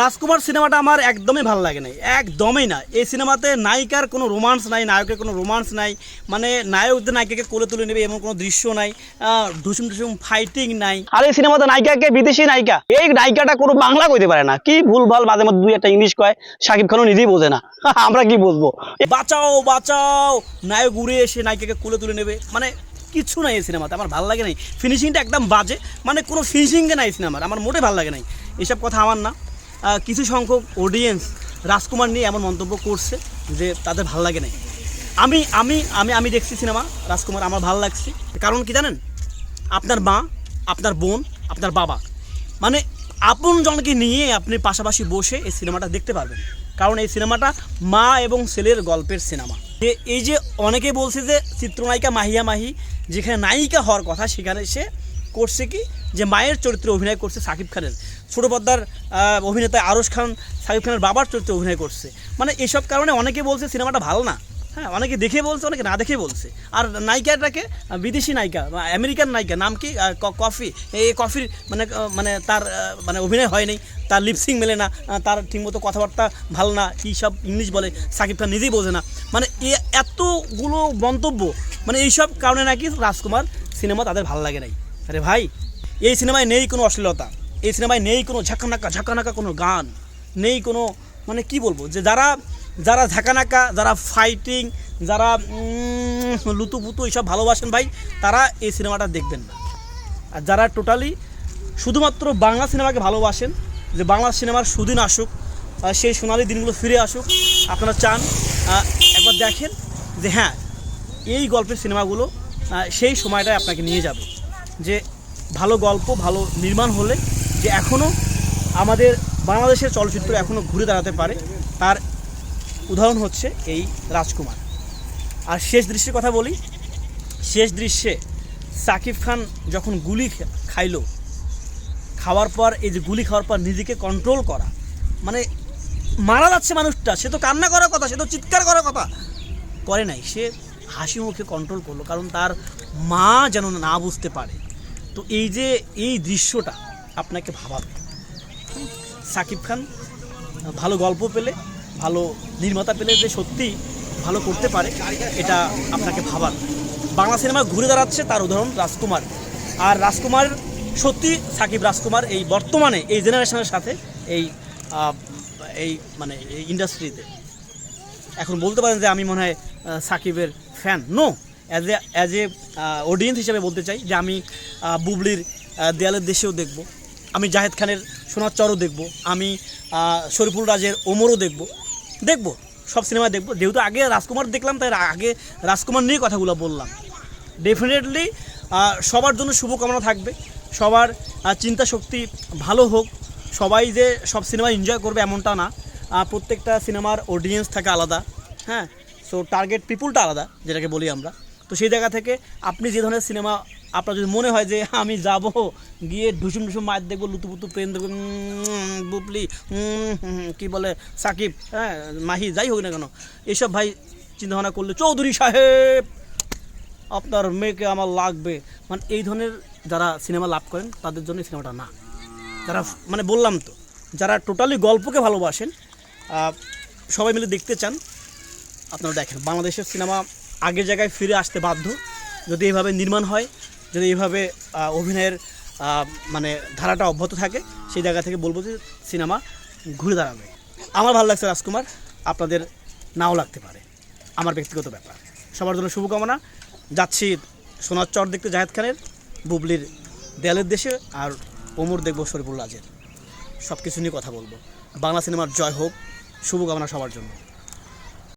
রাজকুমার সিনেমাটা আমার একদমই ভালো লাগে নাই একদমই না। এই সিনেমাতে নায়িকার কোনো রোমান্স নাই নায়কের কোনো রোমান্স নাই মানে নায়কদের নায়িকাকে কোলে তুলে নেবে এমন কোনো দৃশ্য নাই ঢুসুম ঢুসুম ফাইটিং নাই। আর এই সিনেমাতে নায়িকাকে বিদেশি নায়িকা এই নায়িকাটা কোনো বাংলা কইতে পারে না। কি ভুল ভালো মাঝে মধ্যে দুই একটা ইংলিশ কয় সাকিব খানও নিজেই বোঝে না। আমরা কি বুঝব? বাঁচাও বাঁচাও নায়ক উড়ে এসে নায়িকাকে কোলে তুলে নেবে মানে কিছু নাই এই সিনেমাতে, আমার ভালো লাগে নাই। ফিনিশিংটা একদম বাজে মানে কোনো ফিনিশিংয়ে নাই সিনেমার, আমার মোটে ভালো লাগে নাই। এসব কথা আমার না। কিছু সংখ্যক অডিয়েন্স রাজকুমার নিয়ে এমন মন্তব্য করছে যে তাদের ভালো লাগে নাই। আমি আমি আমি আমি দেখছি সিনেমা, রাজকুমার আমার ভালো লাগছে। কারণ কি জানেন? আপনার মা, আপনার বোন, আপনার বাবা মানে আপন জনকে নিয়ে আপনি পাশাপাশি বসে এই সিনেমাটা দেখতে পারবেন। কারণ এই সিনেমাটা মা এবং ছেলের গল্পের সিনেমা। যে এই যে অনেকে বলছে যে চিত্রনায়িকা মাহিয়া মাহি যেখানে নায়িকা হওয়ার কথা সেখানে সে করছে কি? যে মায়ের চরিত্রে অভিনয় করছে সাকিব খানের। ছোটো আহ, অভিনেতা আরশ খান সাকিব খানের বাবার চরিত্রে অভিনয় করছে। মানে এসব কারণে অনেকে বলছে সিনেমাটা ভালো না। হ্যাঁ অনেকে দেখে বলছে, অনেকে না দেখে বলছে। আর নায়িকাটাকে বিদেশি নায়িকা আমেরিকান নায়িকা, নাম কি? কফি। এই কফির মানে মানে তার মানে অভিনয় হয়নি তার লিপসিং মেলে না তার ঠিকমতো কথাবার্তা ভালো না, কী সব ইংলিশ বলে, সাকিব খান নিজেই বোঝে না। মানে এতগুলো মন্তব্য মানে এইসব কারণে নাকি রাজকুমার সিনেমা তাদের ভালো লাগে নাই। আরে ভাই, এই সিনেমায় নেই কোনো অশ্লীলতা, এই সিনেমায় নেই কোনো ঝাঁকানাকা ঝাঁকানাকা কোনো গান, নেই কোনো মানে কি বলব, যে যারা যারা ঝাঁকানাকা যারা ফাইটিং যারা লুতুপুতু এইসব ভালোবাসেন ভাই, তারা এই সিনেমাটা দেখবেন না। আর যারা টোটালি শুধুমাত্র বাংলা সিনেমাকে ভালোবাসেন, যে বাংলা সিনেমার সুদিন আসুক সেই সোনালি দিনগুলো ফিরে আসুক, আপনারা চান একবার দেখেন যে হ্যাঁ এই গল্পের সিনেমাগুলো সেই সময়টায় আপনাকে নিয়ে যাবে। যে ভালো গল্প, ভালো নির্মাণ হলে যে এখনও আমাদের বাংলাদেশের চলচ্চিত্র এখনও ঘুরে দাঁড়াতে পারে, তার উদাহরণ হচ্ছে এই রাজকুমার। আর শেষ দৃশ্যের কথা বলি, শেষ দৃশ্যে সাকিব খান যখন গুলি খাইলো, খাওয়ার পর, এই যে গুলি খাওয়ার পর নিজেকে কন্ট্রোল করা মানে মারা যাচ্ছে মানুষটা, সে তো কান্না করার কথা, সে তো চিৎকার করার কথা। করে নাই, সে হাসি মুখে কন্ট্রোল করল, কারণ তার মা যেন না বুঝতে পারে। তো এই যে, এই দৃশ্যটা আপনাকে ভাবাবে। সাকিব খান ভালো গল্প পেলে ভালো নির্মাতা পেলে যে সত্যি ভালো করতে পারে, এটা আপনাকে ভাবার। বাংলা সিনেমা ঘুরে দাঁড়াচ্ছে তার উদাহরণ রাজকুমার। আর রাজকুমার সত্যি সাকিব রাজকুমার এই বর্তমানে, এই জেনারেশনের সাথে এই এই মানে এই ইন্ডাস্ট্রিতে। এখন বলতে পারেন যে আমি মনে হয় সাকিবের fan no as a as a audience হিসেবে বলতে চাই যে আমি বুবলির দেয়ালের দেশেও দেখব। আমি জাহেদ খানের, সোনার চরও দেখব। আমি শরীফুল রাজের ওমরও দেখব। দেখব, সব সিনেমা দেখব। যেহেতু আগে রাজকুমার দেখলাম, তাই আগে রাজকুমার নিয়ে কথাগুলো বললাম। ডেফিনেটলি সবার জন্য শুভকামনা থাকবে। সবার চিন্তা শক্তি ভালো হোক। সবাই যে সব সিনেমা এনজয় করবে এমনটা না। প্রত্যেকটা সিনেমার অডিয়েন্স থাকে আলাদা। হ্যাঁ সো টার্গেট পিপুলটা আলাদা, যেটাকে বলি আমরা। তো সেই জায়গা থেকে আপনি যে ধরনের সিনেমা আপনার যদি মনে হয় যে আমি যাব। গিয়ে ঢুসুম ঢুসুম মাছ দেখব লুতুপুতু প্রেম দেখব বুপলি কি বলে, সাকিব হ্যাঁ মাহি, যাই হোক না কেন। এসব ভাই চিন্তাভাবনা করলে, চৌধুরী সাহেব, আপনার মেয়েকে আমার লাগবে। মানে এই ধরনের যারা সিনেমা লাভ করেন, তাদের জন্য সিনেমাটা না। যারা মানে বললাম তো, যারা টোটালি গল্পকে ভালোবাসেন সবাই মিলে দেখতে চান, আপনারা দেখেন, বাংলাদেশের সিনেমা আগের জায়গায় ফিরে আসতে বাধ্য। যদি এইভাবে নির্মাণ হয় যদি এইভাবে আহ, অভিনয়ের মানে ধারাটা অব্যাহত থাকে সেই জায়গা থেকে বলব যে সিনেমা ঘুরে দাঁড়াবে। আমার ভালো লাগছে রাজকুমার আপনাদের নাও লাগতে পারে। আমার ব্যক্তিগত ব্যাপার। সবার জন্য শুভকামনা। যাচ্ছি সোনার চর দেখতে জাহেদ খানের বুবলির দেয়ালের দেশে আর ওমর দেখব শরীফুল রাজের। সব কিছু নিয়ে কথা বলব। বাংলা সিনেমার জয় হোক। শুভকামনা সবার জন্য।